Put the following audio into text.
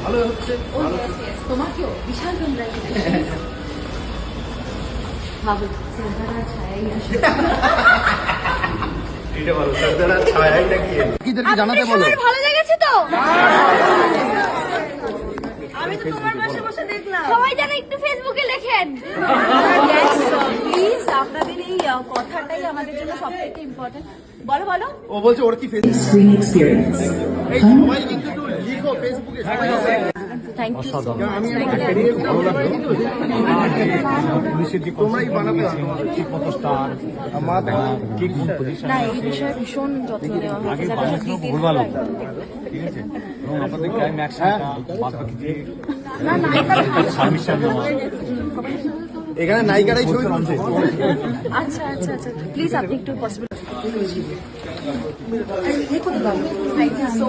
ভালো হচ্ছে. তোমাকেও বিশাল কংগ্রাচুলেশন জানাতে বলো লেগেছে তো আমি তো তোমার পাশে বসে দেখলাম সবাই যেন একটু ফেসবুকে লেখেন প্লিজ আপনাদের এই আমাদের জন্য সব থেকে ইম্পর্টেন্ট বলো বলো। ও বলছে ওর কি ফেসবুক screen experience. এই সবাই কিন্তু একটু লিখো ফেসবুকে থ্যাংক ইউ সো আমি ভালো লাগল। তোমরাই বানাতে ঠিক মতো স্টার আমার ঠিক কোন পজিশন না এই বিষয়ে ভীষণ যত্ন নেওয়া আগে বাংলাদেশ ভুলভাল হতো। ঠিক আছে। এবং আপনাদের ক্রাইম অ্যাকশনটা বাদ বাকি যে সাবমিশন নেওয়া। এখানে নায়িকারাই ছবি তুলছে। আচ্ছা আচ্ছা আচ্ছা। প্লিজ আপনি একটু পসিবল থ্যাংক ইউ সো